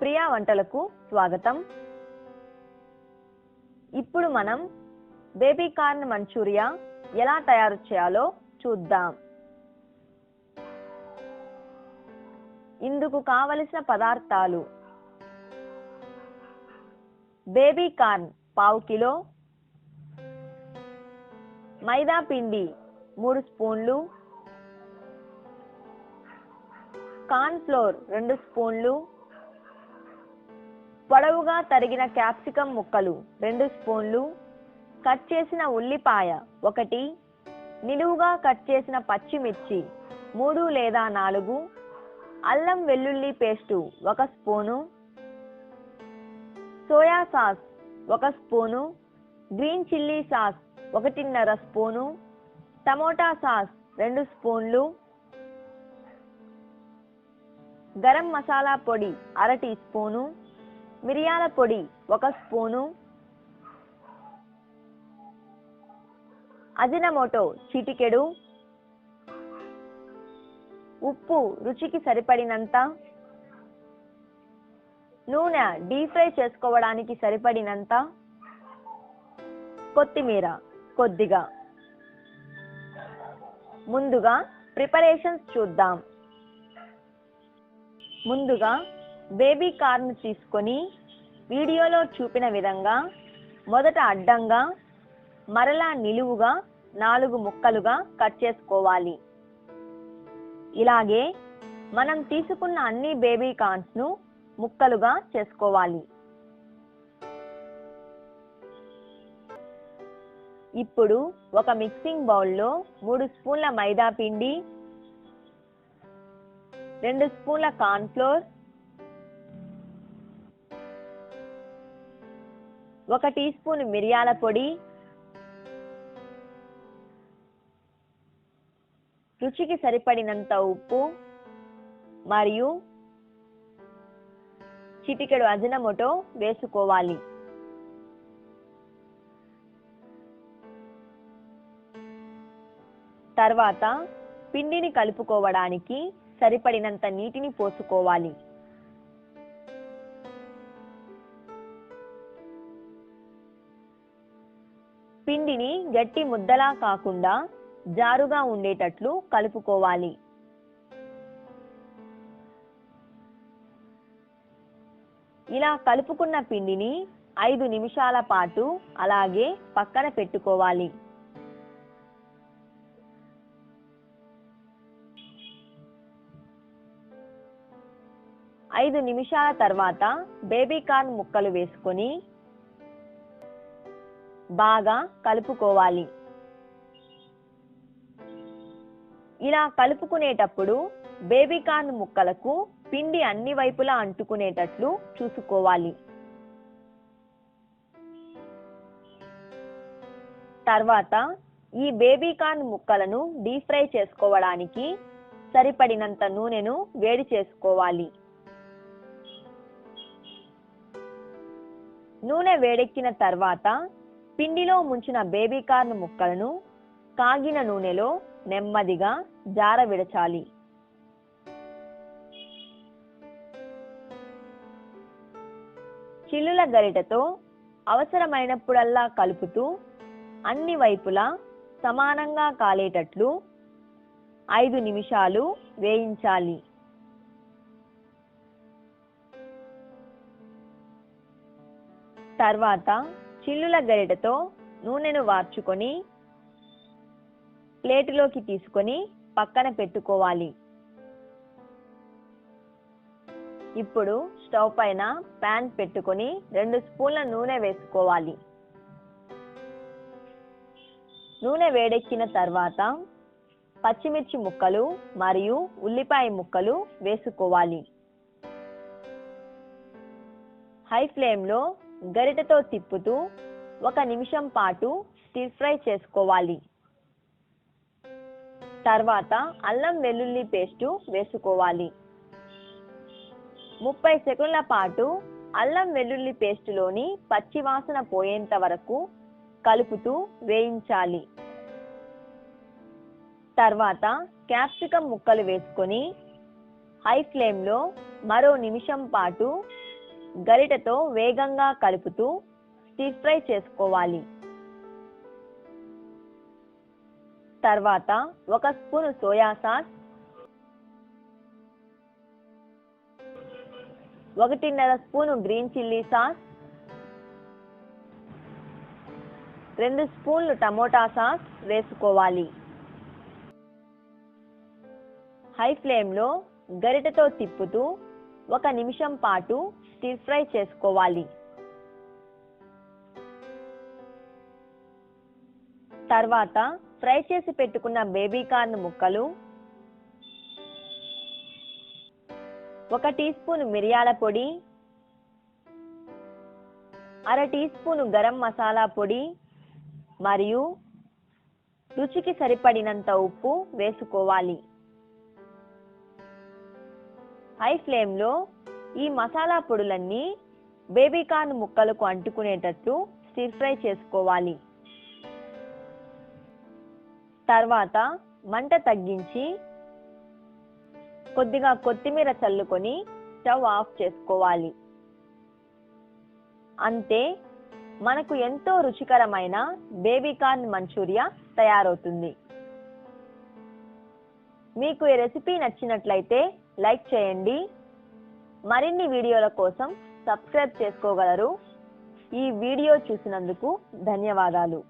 ప్రియా వంటలకు స్వాగతం. ఇప్పుడు మనం బేబీ కార్న్ మంచూరియా ఎలా తయారు చేయాలో చూద్దాం. ఇందుకు కావలసిన పదార్థాలు బేబీ కార్న్ పావు కిలో మైదా పిండి మూడు స్పూన్లు కార్న్ ఫ్లోర్ రెండు స్పూన్లు పొడవుగా తరిగిన క్యాప్సికం ముక్కలు రెండు స్పూన్లు. కట్ చేసిన ఉల్లిపాయ ఒకటి నిలువుగా కట్ చేసిన పచ్చిమిర్చి మూడు లేదా నాలుగు అల్లం వెల్లుల్లి పేస్టు ఒక స్పూను సోయా సాస్ ఒక స్పూను గ్రీన్ చిల్లీ సాస్ ఒకటిన్నర స్పూను టమోటా సాస్ రెండు స్పూన్లు గరం మసాలా పొడి అర టీ స్పూను మిరియాల పొడి ఒక స్పూను. అజినమోటో చిటికెడు. ఉప్పు రుచికి సరిపడినంత. నూనె డీప్ ఫ్రై చేసుకోవడానికి సరిపడినంత. కొత్తిమీర కొద్దిగా. ముందుగా ప్రిపరేషన్స్ చూద్దాం. ముందుగా బేబీ కార్న్ తీసుకొని వీడియోలో చూపిన విధంగా మొదట అడ్డంగా మరలా నిలువుగా నాలుగు ముక్కలుగా కట్ చేసుకోవాలి. ఇలాగే మనం తీసుకున్న అన్ని బేబీ కాన్స్ను ముక్కలుగా చేసుకోవాలి. ఇప్పుడు ఒక మిక్సింగ్ బౌల్లో మూడు స్పూన్ల మైదా పిండి రెండు స్పూన్ల కార్న్ఫ్లోర్ ఒక టీ స్పూన్ మిరియాల పొడి రుచికి సరిపడినంత ఉప్పు మరియు చిటికెడు అజనమొటో వేసుకోవాలి. తర్వాత పిండిని కలుపుకోవడానికి సరిపడినంత నీటిని పోసుకోవాలి. పిండిని గట్టి ముద్దలా కాకుండా జారుగా ఉండేటట్లు కలుపుకోవాలి. ఇలా కలుపుకున్న పిండిని ఐదు నిమిషాల పాటు అలాగే పక్కన పెట్టుకోవాలి. ఐదు నిమిషాల తర్వాత బేబీ కార్న్ ముక్కలు వేసుకొని బాగా కలుపుకోవాలి. ఇలా కలుపుకునేటప్పుడు బేబీ కార్న్ ముక్కలకు పిండి అన్ని వైపులా అంటుకునేటట్లు చూసుకోవాలి. తర్వాత ఈ బేబీ కార్న్ ముక్కలను డీప్ ఫ్రై చేసుకోవడానికి సరిపడినంత నూనెను వేడి చేసుకోవాలి. నూనె వేడెక్కిన తర్వాత పిండిలో ముంచిన బేబీ కార్న్ ముక్కలను కాగిన నూనెలో నెమ్మదిగా జార విడచాలి. చిల్లుల గరిటతో అవసరమైనప్పుడల్లా కలుపుతూ అన్ని వైపులా సమానంగా కాలేటట్లు ఐదు నిమిషాలు వేయించాలి. తర్వాత చిల్లుల గరిటతో నూనెను వార్చుకొని ప్లేటులోకి తీసుకొని పక్కన పెట్టుకోవాలి. ఇప్పుడు స్టవ్ పైన ప్యాన్ పెట్టుకొని రెండు స్పూన్ల నూనె వేసుకోవాలి. నూనె వేడెక్కిన తర్వాత పచ్చిమిర్చి ముక్కలు మరియు ఉల్లిపాయ ముక్కలు వేసుకోవాలి. హై ఫ్లేమ్లో గరిటతో తిప్పుతూ ఒక నిమిషం పాటు స్టిర్ ఫ్రై చేసుకోవాలి. తర్వాత అల్లం వెల్లుల్లి పేస్టు వేసుకోవాలి. ముప్పై సెకండ్ల పాటు అల్లం వెల్లుల్లి పేస్టులోని పచ్చివాసన పోయేంత వరకు కలుపుతూ వేయించాలి. తర్వాత క్యాప్సికం ముక్కలు వేసుకొని హై ఫ్లేమ్లో మరో నిమిషం పాటు గరిటెతో వేగంగా కలుపుతూ స్టిర్ ఫ్రై చేసుకోవాలి. తర్వాత ఒక స్పూను సోయా సాస్ ఒకటిన్నర స్పూను గ్రీన్ చిల్లీ సాస్ రెండు స్పూన్లు టమోటా సాస్ వేసుకోవాలి. హై ఫ్లేమ్లో గరిటెతో తిప్పుతూ ఒక నిమిషం పాటు స్టిర్ ఫ్రై చేసుకోవాలి. తర్వాత ఫ్రై చేసి పెట్టుకున్న బేబీ కార్న్ ముక్కలు ఒక టీ స్పూన్ మిరియాల పొడి అర టీ స్పూన్ గరం మసాలా పొడి మరియు రుచికి సరిపడినంత ఉప్పు వేసుకోవాలి. హై ఫ్లేమ్లో ఈ మసాలా పొడులన్నీ బేబీ కార్న్ ముక్కలకు అంటుకునేటట్టు స్టిర్ ఫ్రై చేసుకోవాలి. తర్వాత మంట తగ్గించి కొద్దిగా కొత్తిమీర చల్లుకొని స్టవ్ ఆఫ్ చేసుకోవాలి. అంతే మనకు ఎంతో రుచికరమైన బేబీ కార్న్ మంచూరియా తయారవుతుంది. మీకు ఈ రెసిపీ నచ్చినట్లయితే లైక్ చేయండి మరిన్ని వీడియోల కోసం సబ్స్క్రైబ్ చేసుకోగలరు. ఈ వీడియో చూసినందుకు ధన్యవాదాలు.